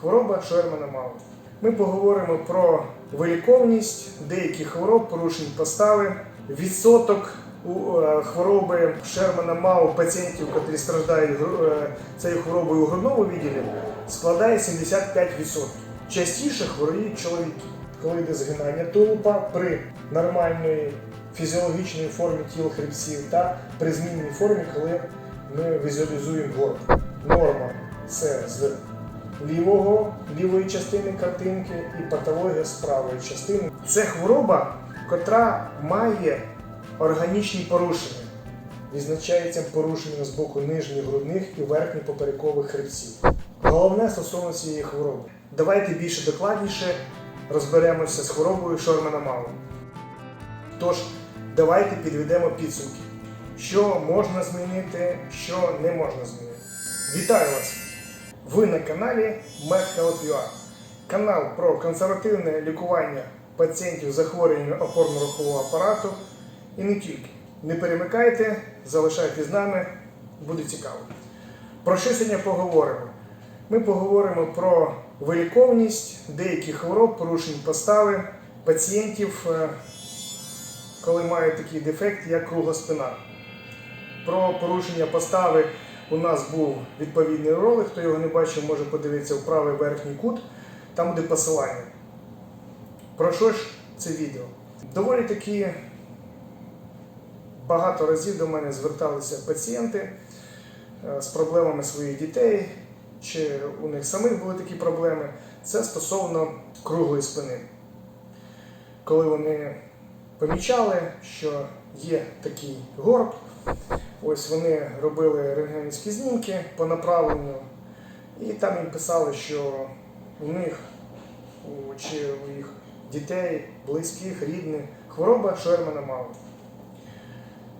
Хвороба Шермана Мау. Ми поговоримо про виліковність деяких хвороб, порушень постави, відсоток е, хвороби Шермана Мау пацієнтів, які страждають е, цією хворобою у грудному відділі, складає 75%. Частіше хворіють чоловіки, коли йде згинання тулупа при нормальної фізіологічної формі тіл хребців та при змінній формі, коли ми візуалізуємо горб. Норма це з лівого, лівої частини картинки і патологія з правої частини. Це хвороба, котра має органічні порушення. Відзначається порушенням з боку нижніх грудних і верхніх поперекових хребців. Головне стосовно цієї хвороби. Давайте більше докладніше розберемося з хворобою Шормана Мау. Тож, давайте підведемо підсумки, що можна змінити, що не можна змінити. Вітаю вас! Ви на каналі MedHealth.ua канал про консервативне лікування пацієнтів з захворюванням опорно-рухового апарату і не тільки. Не перемикайте, залишайтесь з нами, буде цікаво. Про що сьогодні поговоримо? Ми поговоримо про виліковність деяких хвороб, порушень постави пацієнтів, е, коли мають такий дефект, як кругла спина. Про порушення постави у нас був відповідний ролик. Хто його не бачив, може подивитися в правий верхній кут, там буде посилання. Про що ж це відео? Доволі таки багато разів до мене зверталися пацієнти е, з проблемами своїх дітей, чи у них самих були такі проблеми. Це стосовно круглої спини. Коли вони помічали, що є такий горб, ось вони робили рентгенівські знімки по направленню, і там їм писали, що у них чи у їх дітей, близьких, рідних хвороба Шермана Мау.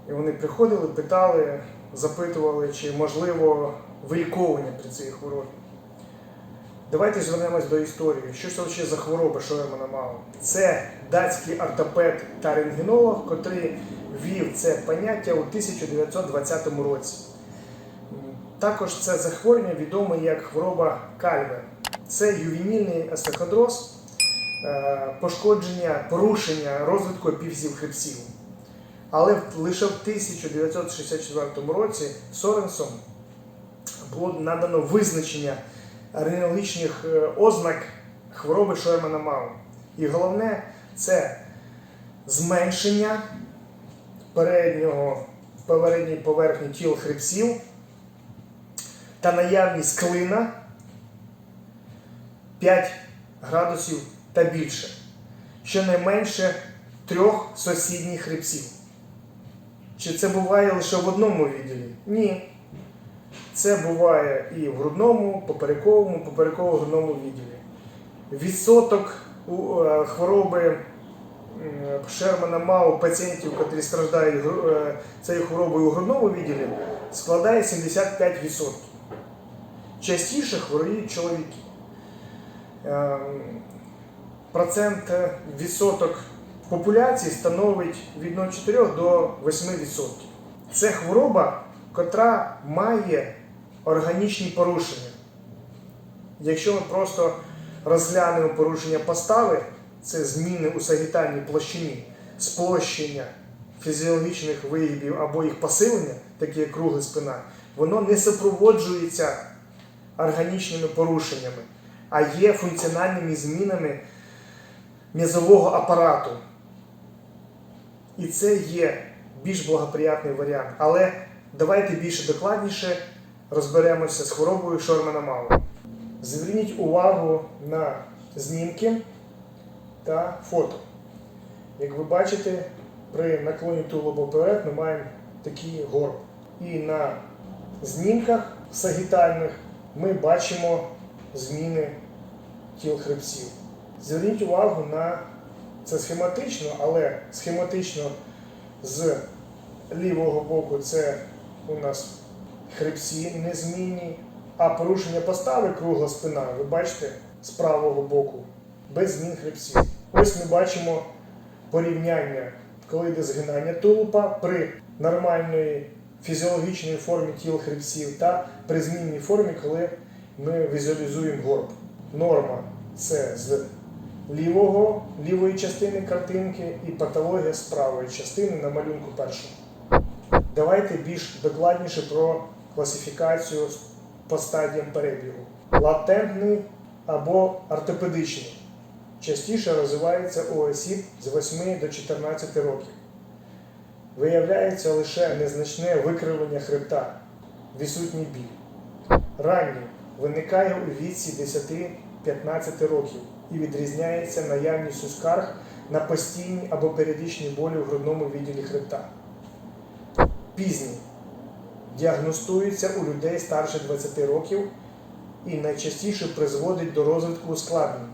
І вони приходили, питали, запитували, чи можливо виліковування при цій хворобі. Давайте звернемось до історії. Що це ще за хвороба Шермана Мау? Це датський ортопед та рентгенолог, котрий ввів це поняття у 1920 році. Також це захворювання відоме як хвороба Кальве. Це ювенільний остеохондроз, е, пошкодження, порушення розвитку епіфізів хребців. Але лише в 1964 році Соренсом було надано визначення рентгенологічних е, ознак хвороби Шоймана Мау. І головне це зменшення переднього передньої поверхні тіл хребців та наявність клина 5 градусів та більше, щонайменше трьох сусідніх хребців. Чи це буває лише в одному відділі? Ні. Це буває і в грудному, поперековому, попереково-грудному відділі. Відсоток е, хвороби Шермана Мау пацієнтів, які страждають е, цією хворобою у грудному відділі, складає 75%. Частіше хворіють чоловіки. Ем, Процент е, відсоток популяції становить від 0,4 до 8%. Це хвороба, котра має органічні порушення. Якщо ми просто розглянемо порушення постави, це зміни у сагітальній площині, сплощення фізіологічних виявів або їх посилення, такі як кругла спина, воно не супроводжується органічними порушеннями, а є функціональними змінами м'язового апарату. І це є більш благоприятний варіант. Але давайте більше докладніше розберемося з хворобою Шормана Мау. Зверніть увагу на знімки та фото. Як ви бачите, при наклоні тулуба вперед ми маємо такий горб. І на знімках сагітальних ми бачимо зміни тіл хребців. Зверніть увагу на це схематично, але схематично з лівого боку це у нас хребці незмінні, а порушення постави кругла спина, ви бачите, з правого боку, без змін хребців. Ось ми бачимо порівняння, коли йде згинання тулупа при нормальної фізіологічної формі тіл хребців та при змінній формі, коли ми візуалізуємо горб. норма це з лівого, лівої частини картинки і патологія з правої частини на малюнку першому. Давайте більш докладніше про класифікацію по стадіям перебігу. Латентний або ортопедичний. Частіше розвивається у осіб з 8 до 14 років. Виявляється лише незначне викривлення хребта, відсутній біль. Ранній виникає у віці 10-15 років і відрізняється наявністю скарг на постійні або періодичні болі в грудному відділі хребта. Пізній діагностується у людей старше 20 років і найчастіше призводить до розвитку ускладнень,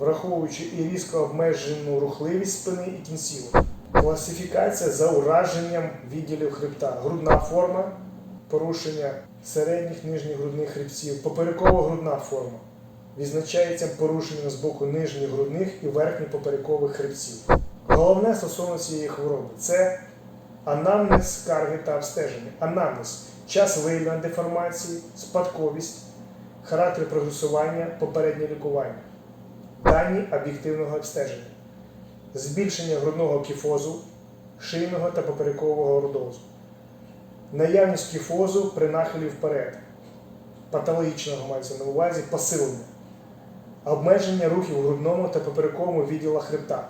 враховуючи і різко обмежену рухливість спини і кінцівок. Класифікація за ураженням відділів хребта. Грудна форма, порушення середніх нижніх грудних хребців, поперекова грудна форма. Відзначається порушенням з боку нижніх грудних і верхніх поперекових хребців. Головне стосовно цієї хвороби це анамнез скарги та обстеження. Анамнез час виявлення деформації, спадковість, характер прогресування, попереднє лікування, дані об'єктивного обстеження, збільшення грудного кіфозу, шийного та поперекового рудозу, наявність кіфозу при нахилі вперед, патологічного мається на увазі посилення, обмеження рухів у грудному та поперековому відділах хребта.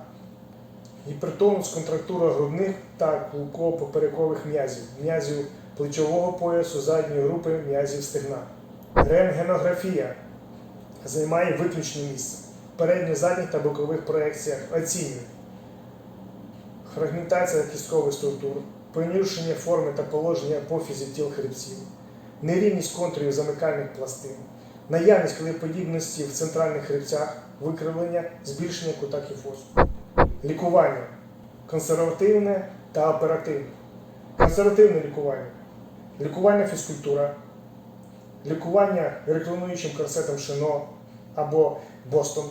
Гіпертонус, контрактура грудних та кулково-поперекових м'язів, м'язів плечового поясу, задньої групи м'язів стегна. Рентгенографія займає виключне місце. В передньо-задніх та бокових проекціях оцінює фрагментація кісткових структур, понівшення форми та положення апофізів тіл хребців, нерівність контурів замикальних пластин, наявність клеподібності в центральних хребцях, викривлення, збільшення кута кіфозу. Лікування консервативне та оперативне. Консервативне лікування. Лікування фізкультура, лікування рекламуючим корсетом Шино або Бостон,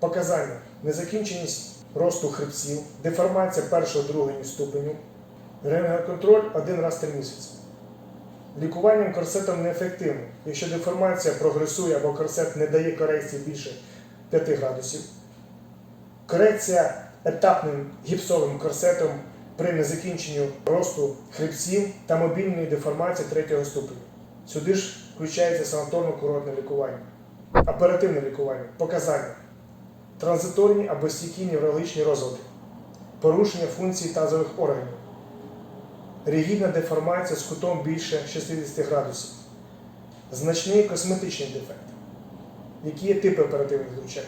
показання, незакінченість росту хребців, деформація першого другого ступеню, рентгенконтроль один раз три місяці. Лікуванням корсетом неефективно, якщо деформація прогресує або корсет не дає корекції більше 5 градусів. Корекція етапним гіпсовим корсетом при незакінченню росту хребців та мобільної деформації третього ступеня. Сюди ж включається санаторно-курортне лікування. Оперативне лікування. Показання. Транзиторні або стійкі неврологічні розлади. Порушення функцій тазових органів. Ригідна деформація з кутом більше 60 градусів. Значний косметичний дефект. Які є типи оперативних втручань?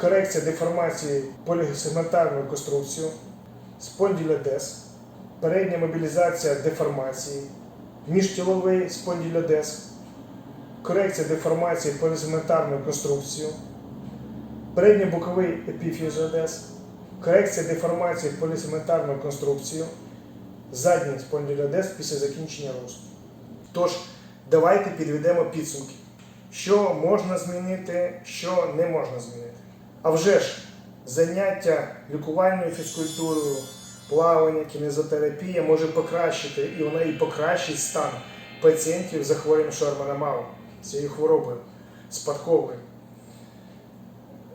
корекція деформації полігосегментарної конструкції, спонділодез, передня мобілізація деформації, міжтіловий спонділодез, корекція деформації полігосегментарної конструкції, передньобоковий епіфізіодез, корекція деформації полігосегментарної конструкції, задній спонділодез після закінчення росту. Тож, давайте підведемо підсумки. Що можна змінити, що не можна змінити. А вже ж заняття лікувальною фізкультурою, плавання, кінезотерапія може покращити, і вона і покращить стан пацієнтів захворюванням Шормана Мау, цією хворобою спадковою.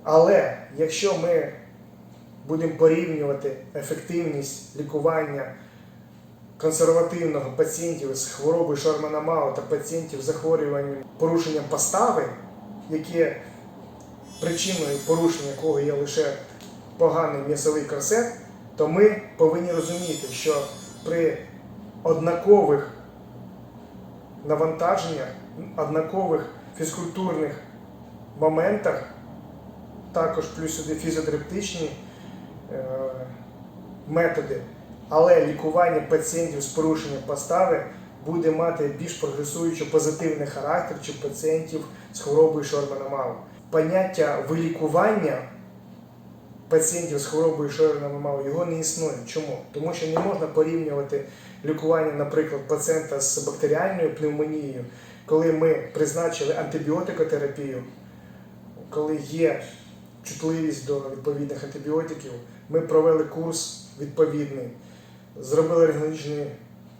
Але якщо ми будемо порівнювати ефективність лікування консервативного пацієнтів з хворобою Шормана Мау та пацієнтів з захворюванням порушенням постави, яке причиною порушення якого є лише поганий м'ясовий корсет, то ми повинні розуміти, що при однакових навантаженнях, однакових фізкультурних моментах, також плюс сюди фізіотерапевтичні е, методи, але лікування пацієнтів з порушенням постави буде мати більш прогресуючий позитивний характер чи пацієнтів з хворобою Шормана Мау поняття вилікування пацієнтів з хворобою Шорена Мау його не існує. Чому? Тому що не можна порівнювати лікування, наприклад, пацієнта з бактеріальною пневмонією, коли ми призначили антибіотикотерапію, коли є чутливість до відповідних антибіотиків, ми провели курс відповідний, зробили рентгенологічний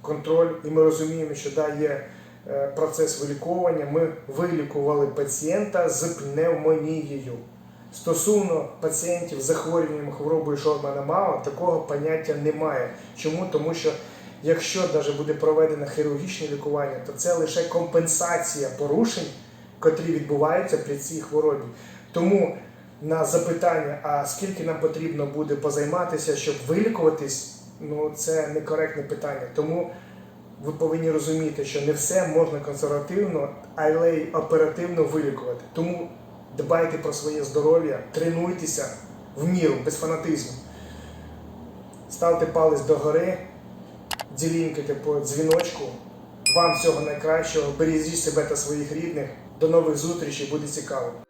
контроль, і ми розуміємо, що да, є е, процес виліковування. Ми вилікували пацієнта з пневмонією. Стосовно пацієнтів з захворюванням хворобою Шормана Мау, такого поняття немає. Чому? Тому що якщо навіть буде проведено хірургічне лікування, то це лише компенсація порушень, котрі відбуваються при цій хворобі. Тому на запитання, а скільки нам потрібно буде позайматися, щоб вилікуватись, ну це некоректне питання. Тому ви повинні розуміти, що не все можна консервативно, але й оперативно вилікувати. Тому дбайте про своє здоров'я, тренуйтеся в міру, без фанатизму. Ставте палець догори, ділінкайте по дзвіночку. Вам всього найкращого, бережіть себе та своїх рідних. До нових зустрічей, буде цікаво.